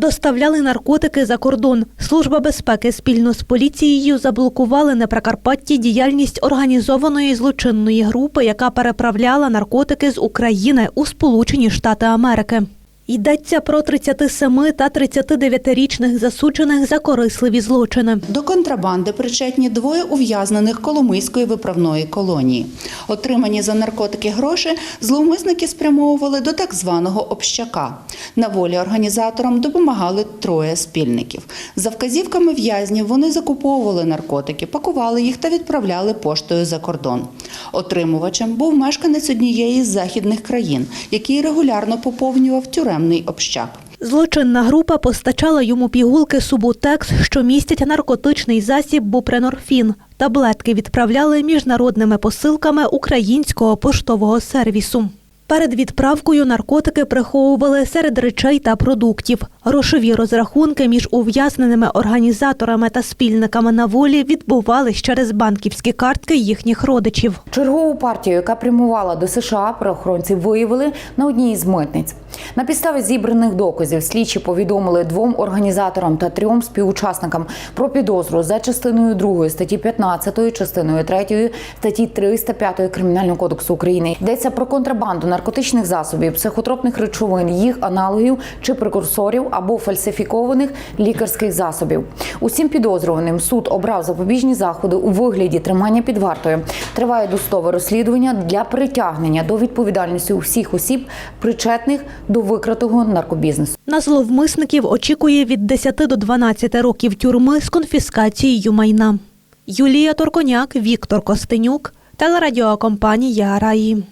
Доставляли наркотики за кордон. Служба безпеки спільно з поліцією заблокували на Прикарпатті діяльність організованої злочинної групи, яка переправляла наркотики з України у Сполучені Штати Америки. Йдеться про 37 та 39-річних засуджених за корисливі злочини. До контрабанди причетні двоє ув'язнених Коломийської виправної колонії. Отримані за наркотики гроші зловмисники спрямовували до так званого общака. На волі організаторам допомагали троє спільників. За вказівками в'язнів вони закуповували наркотики, пакували їх та відправляли поштою за кордон. Отримувачем був мешканець однієї з західних країн, який регулярно поповнював тюремний общак. Злочинна група постачала йому пігулки Субутекс, що містять наркотичний засіб бупренорфін. Таблетки відправляли міжнародними посилками українського поштового сервісу. Перед відправкою наркотики приховували серед речей та продуктів. Грошові розрахунки між ув'язненими організаторами та спільниками на волі відбувались через банківські картки їхніх родичів. Чергову партію, яка прямувала до США, правоохоронці виявили на одній із митниць. На підставі зібраних доказів слідчі повідомили двом організаторам та трьом співучасникам про підозру за частиною 2 статті 15, частиною 3 статті 305 Кримінального кодексу України. Йдеться про контрабанду наркотичних засобів, психотропних речовин, їх аналогів чи прекурсорів або фальсифікованих лікарських засобів. Усім підозрюваним суд обрав запобіжні заходи у вигляді тримання під вартою. Триває досудове розслідування для притягнення до відповідальності усіх осіб, причетних до викратого наркобізнесу. На зловмисників очікує від 10 до 12 років тюрми з конфіскацією майна. Юлія Торконяк, Віктор Костенюк, телерадіокомпанія Раї.